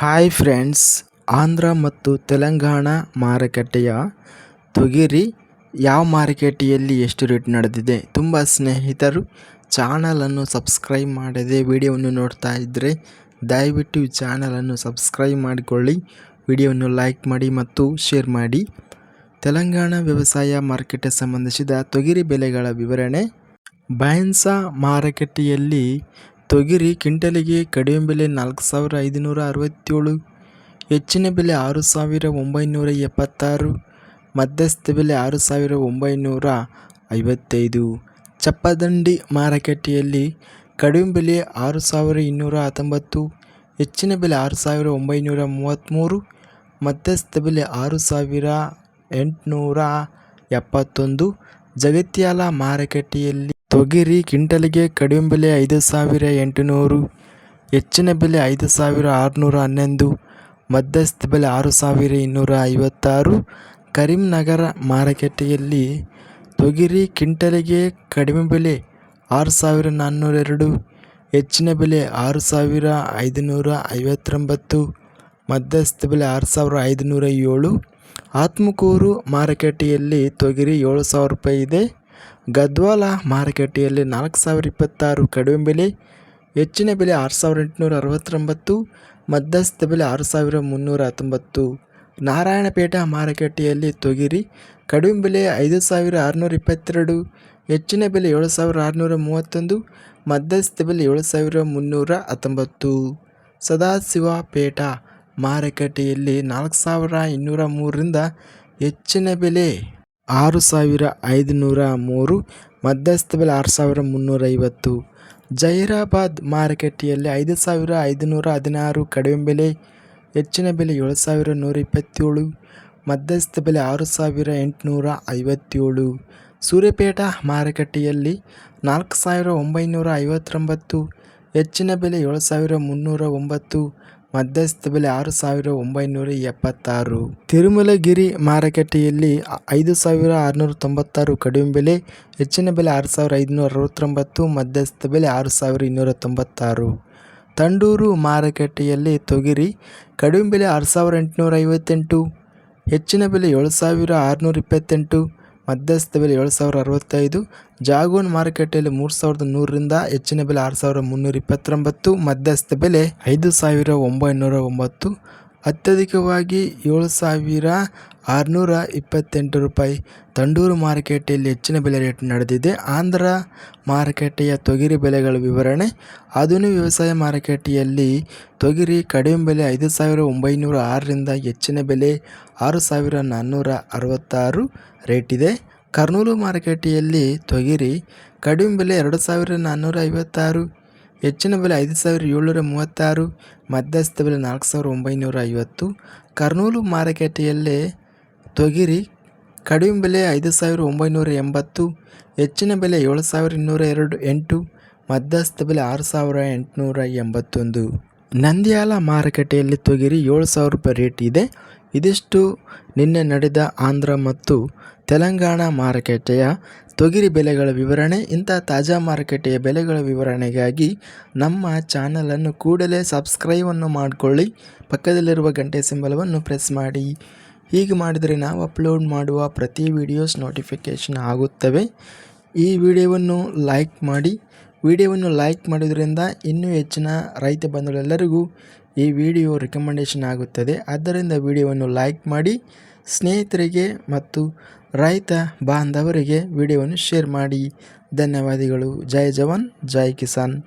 Hi friends Andhra ಮತ್ತು ತೆಲಂಗಾಣ ಮಾರುಕಟ್ಟೆಯ ತೊಗರಿ ಯಾವ ಮಾರುಕಟ್ಟೆಯಲ್ಲಿ ಎಷ್ಟು ರೇಟ್ ನಡೆದಿದೆ ತುಂಬ ಸ್ನೇಹಿತರು ಚಾನಲನ್ನು ಸಬ್ಸ್ಕ್ರೈಬ್ ಮಾಡದೆ ವಿಡಿಯೋವನ್ನು ನೋಡ್ತಾ ಇದ್ದರೆ ದಯವಿಟ್ಟು ಚಾನಲನ್ನು ಸಬ್ಸ್ಕ್ರೈಬ್ ಮಾಡಿಕೊಳ್ಳಿ ವಿಡಿಯೋವನ್ನು ಲೈಕ್ ಮಾಡಿ ಮತ್ತು ಶೇರ್ ಮಾಡಿ. ತೆಲಂಗಾಣ ವ್ಯವಸಾಯ ಮಾರುಕಟ್ಟೆ ಸಂಬಂಧಿಸಿದ ತೊಗರಿ ಬೆಲೆಗಳ ವಿವರಣೆ. ಬಯನ್ಸಾ ಮಾರುಕಟ್ಟೆಯಲ್ಲಿ ತೊಗರಿ ಕ್ವಿಂಟಲಿಗೆ ಕಡಿಮೆ ಬೆಲೆ ನಾಲ್ಕು ಸಾವಿರ ಐದುನೂರ ಅರವತ್ತೇಳು, ಹೆಚ್ಚಿನ ಬೆಲೆ ಆರು ಸಾವಿರ ಒಂಬೈನೂರ ಎಪ್ಪತ್ತಾರು, ಮಧ್ಯಸ್ಥ ಬೆಲೆ ಆರು ಸಾವಿರ ಒಂಬೈನೂರ ಐವತ್ತೈದು. ಚಪ್ಪದಂಡಿ ಮಾರುಕಟ್ಟೆಯಲ್ಲಿ ಕಡಿಮೆ ಬೆಲೆ ಆರು ಸಾವಿರ ಇನ್ನೂರ ಹತ್ತೊಂಬತ್ತು, ಹೆಚ್ಚಿನ ಬೆಲೆ ಆರು ಸಾವಿರ ಒಂಬೈನೂರ ಮೂವತ್ತ್ಮೂರು, ಮಧ್ಯಸ್ಥ ಬೆಲೆ ಆರು ಸಾವಿರ ಎಂಟುನೂರ ಎಪ್ಪತ್ತೊಂದು. ಜಗತ್ಯಾಲ ಮಾರುಕಟ್ಟೆಯಲ್ಲಿ ತೊಗರಿ ಕ್ವಿಂಟಲಿಗೆ ಕಡಿಮೆ ಬೆಲೆ ಐದು ಸಾವಿರ ಎಂಟುನೂರು, ಹೆಚ್ಚಿನ ಬೆಲೆ ಐದು ಸಾವಿರ ಆರುನೂರ ಹನ್ನೊಂದು, ಮಧ್ಯಸ್ಥ ಬೆಲೆ ಆರು ಸಾವಿರ ಇನ್ನೂರ ಐವತ್ತಾರು. ಕರೀಂನಗರ ಮಾರುಕಟ್ಟೆಯಲ್ಲಿ ತೊಗರಿ ಕ್ವಿಂಟಲಿಗೆ ಕಡಿಮೆ ಬೆಲೆ ಆರು ಸಾವಿರ ನಾನ್ನೂರ ಎರಡು, ಹೆಚ್ಚಿನ ಬೆಲೆ ಆರು ಸಾವಿರ ಐದುನೂರ ಐವತ್ತೊಂಬತ್ತು, ಮಧ್ಯಸ್ಥ ಬೆಲೆ ಆರು ಸಾವಿರ ಐದುನೂರ ಏಳು. ಆತ್ಮಕೂರು ಮಾರುಕಟ್ಟೆಯಲ್ಲಿ ತೊಗರಿ ಏಳು ಸಾವಿರ ರೂಪಾಯಿ ಇದೆ. ಗದ್ವಾಲ ಮಾರುಕಟ್ಟೆಯಲ್ಲಿ ನಾಲ್ಕು ಸಾವಿರ ಇಪ್ಪತ್ತಾರು ಕಡಿಮೆ ಬೆಲೆ, ಹೆಚ್ಚಿನ ಬೆಲೆ ಆರು ಸಾವಿರ ಎಂಟುನೂರ ಅರವತ್ತೊಂಬತ್ತು ಮಧ್ಯಸ್ಥ ಬೆಲೆ ಆರು ಸಾವಿರ ಮುನ್ನೂರ ಹತ್ತೊಂಬತ್ತು. ನಾರಾಯಣಪೇಟ ಮಾರುಕಟ್ಟೆಯಲ್ಲಿ ತೊಗರಿ ಕಡಿಮೆ ಬೆಲೆ ಐದು ಸಾವಿರ ಆರುನೂರ ಇಪ್ಪತ್ತೆರಡು, ಹೆಚ್ಚಿನ ಬೆಲೆ ಏಳು ಸಾವಿರ ಆರುನೂರ ಮೂವತ್ತೊಂದು ಮಧ್ಯಸ್ಥ ಬೆಲೆ ಏಳು ಸಾವಿರ ಮುನ್ನೂರ ಹತ್ತೊಂಬತ್ತು. ಸದಾಶಿವಪೇಟ ಮಾರುಕಟ್ಟೆಯಲ್ಲಿ ನಾಲ್ಕು ಸಾವಿರ ಇನ್ನೂರ ಮೂರರಿಂದ ಹೆಚ್ಚಿನ ಬೆಲೆ ಆರು ಸಾವಿರ ಐದುನೂರ ಮೂರು ಮಧ್ಯಸ್ಥ ಬೆಲೆ ಆರು ಸಾವಿರ ಮುನ್ನೂರ ಐವತ್ತು ಜೈರಾಬಾದ್ ಮಾರುಕಟ್ಟೆಯಲ್ಲಿ ಐದು ಸಾವಿರ ಐದುನೂರ ಹದಿನಾರು, ಕಡಿಮೆ ಬೆಲೆ, ಹೆಚ್ಚಿನ ಬೆಲೆ ಏಳು ಸಾವಿರ ನೂರ ಇಪ್ಪತ್ತೇಳು ಮಧ್ಯಸ್ಥ ಬೆಲೆ ಆರು ಸಾವಿರ ಎಂಟುನೂರ ಐವತ್ತೇಳು. ಸೂರ್ಯಪೇಟ ಮಾರುಕಟ್ಟೆಯಲ್ಲಿ ನಾಲ್ಕು ಸಾವಿರ ಒಂಬೈನೂರ ಐವತ್ತೊಂಬತ್ತು, ಹೆಚ್ಚಿನ ಬೆಲೆ ಏಳು ಸಾವಿರ ಮುನ್ನೂರ ಒಂಬತ್ತು ಮಧ್ಯಸ್ಥ ಬೆಲೆ ಆರು ಸಾವಿರ ಒಂಬೈನೂರ ಎಪ್ಪತ್ತಾರು. ತಿರುಮಲಗಿರಿ ಮಾರುಕಟ್ಟೆಯಲ್ಲಿ ಐದು ಸಾವಿರ ಆರುನೂರ ತೊಂಬತ್ತಾರು ಕಡಿಮೆ ಬೆಲೆ, ಹೆಚ್ಚಿನ ಬೆಲೆ ಆರು ಸಾವಿರ ಐದುನೂರ ಅರವತ್ತೊಂಬತ್ತು, ಮಧ್ಯಸ್ಥ ಬೆಲೆ ಆರು ಸಾವಿರ ಇನ್ನೂರ ತೊಂಬತ್ತಾರು. ತಂಡೂರು ಮಾರುಕಟ್ಟೆಯಲ್ಲಿ ತೊಗರಿ ಕಡಿಮೆ ಬೆಲೆ ಆರು ಸಾವಿರ ಎಂಟುನೂರ ಐವತ್ತೆಂಟು, ಹೆಚ್ಚಿನ ಬೆಲೆ ಏಳು ಸಾವಿರ ಆರುನೂರ ಇಪ್ಪತ್ತೆಂಟು ಮಧ್ಯಸ್ಥ ಬೆಲೆ ಏಳು ಸಾವಿರ ಅರವತ್ತೈದು, ಜಾಗೋನ್ ಮಾರುಕಟ್ಟೆಯಲ್ಲಿ ಮೂರು ಸಾವಿರದ ನೂರರಿಂದ ಹೆಚ್ಚಿನ ಬೆಲೆ ಆರು ಸಾವಿರದ ಮುನ್ನೂರ ಇಪ್ಪತ್ತೊಂಬತ್ತು, ಮಧ್ಯಸ್ಥ ಬೆಲೆ ಐದು ಸಾವಿರ ಒಂಬೈನೂರ ಒಂಬತ್ತು ಅತ್ಯಧಿಕವಾಗಿ ಏಳು ಸಾವಿರ ಆರುನೂರ ಇಪ್ಪತ್ತೆಂಟು ರೂಪಾಯಿ. ತಂಡೂರು ಮಾರುಕಟ್ಟೆಯಲ್ಲಿ ಹೆಚ್ಚಿನ ಬೆಲೆ ರೇಟ್ ನಡೆದಿದೆ. ಆಂಧ್ರ ಮಾರುಕಟ್ಟೆಯ ತೊಗರಿ ಬೆಲೆಗಳ ವಿವರಣೆ. ಆಧುನಿಕ ವ್ಯವಸಾಯ ಮಾರುಕಟ್ಟೆಯಲ್ಲಿ ತೊಗರಿ ಕಡಿಮೆ ಬೆಲೆ ಐದು ಸಾವಿರ ಒಂಬೈನೂರ ಆರರಿಂದ ಹೆಚ್ಚಿನ ಬೆಲೆ ಆರು ಸಾವಿರ ನಾನ್ನೂರ ಅರವತ್ತಾರು ರೇಟ್ ಇದೆ. ಕರ್ನೂಲು ಮಾರುಕಟ್ಟೆಯಲ್ಲಿ ತೊಗರಿ ಕಡಿಮೆ ಬೆಲೆ ಎರಡು ಸಾವಿರ ನಾನ್ನೂರ ಐವತ್ತಾರು ಹೆಚ್ಚಿನ ಬೆಲೆ ಐದು ಸಾವಿರ ಏಳ್ನೂರ ಮೂವತ್ತಾರು, ಮಧ್ಯಸ್ಥ ಬೆಲೆ ನಾಲ್ಕು ಸಾವಿರ ಒಂಬೈನೂರ ಐವತ್ತು. ಕರ್ನೂಲು ಮಾರುಕಟ್ಟೆಯಲ್ಲಿ ತೊಗರಿ ಕಡಿಮೆ ಬೆಲೆ ಐದು ಸಾವಿರ ಒಂಬೈನೂರ ಎಂಬತ್ತು, ಹೆಚ್ಚಿನ ಬೆಲೆ ಏಳು ಸಾವಿರ ಇನ್ನೂರ ಎರಡು, ಎಂಟು, ಮಧ್ಯಸ್ಥ ಬೆಲೆ ಆರು ಸಾವಿರ ಎಂಟುನೂರ ಎಂಬತ್ತೊಂದು. ನಂದ್ಯಾಲ ಮಾರುಕಟ್ಟೆಯಲ್ಲಿ ತೊಗರಿ ಏಳು ಸಾವಿರ ರೂಪಾಯಿ ರೇಟ್ ಇದೆ. ಇದಿಷ್ಟು ನಿನ್ನೆ ನಡೆದ ಆಂಧ್ರ ಮತ್ತು ತೆಲಂಗಾಣ ಮಾರುಕಟ್ಟೆಯ ತೊಗರಿ ಬೆಲೆಗಳ ವಿವರಣೆ, ಇಂಥ ತಾಜಾ ಮಾರುಕಟ್ಟೆಯ ಬೆಲೆಗಳ ವಿವರಣೆಗಾಗಿ ನಮ್ಮ ಚಾನಲನ್ನು ಕೂಡಲೇ ಸಬ್ಸ್ಕ್ರೈಬನ್ನು ಮಾಡಿಕೊಳ್ಳಿ. ಪಕ್ಕದಲ್ಲಿರುವ ಗಂಟೆ ಸಿಂಬಲವನ್ನು ಪ್ರೆಸ್ ಮಾಡಿ. ಹೀಗೆ ಮಾಡಿದರೆ ನಾವು ಅಪ್ಲೋಡ್ ಮಾಡುವ ಪ್ರತಿ ವಿಡಿಯೋಸ್ ನೋಟಿಫಿಕೇಷನ್ ಆಗುತ್ತವೆ. ಈ ವಿಡಿಯೋವನ್ನು ಲೈಕ್ ಮಾಡಿ. ವಿಡಿಯೋವನ್ನು ಲೈಕ್ ಮಾಡೋದರಿಂದ ಇನ್ನೂ ಹೆಚ್ಚಿನ ರೈತ ಬಂಧುಗಳೆಲ್ಲರಿಗೂ ಈ ವಿಡಿಯೋ ರೆಕಮೆಂಡೇಷನ್ ಆಗುತ್ತದೆ. ಆದ್ದರಿಂದ ವಿಡಿಯೋವನ್ನು ಲೈಕ್ ಮಾಡಿ. ಸ್ನೇಹಿತರಿಗೆ ಮತ್ತು ರೈತ ಬಾಂಧವರಿಗೆ ವಿಡಿಯೋವನ್ನು ಶೇರ್ ಮಾಡಿ. ಧನ್ಯವಾದಗಳು. ಜೈ ಜವಾನ್ ಜೈ ಕಿಸಾನ್.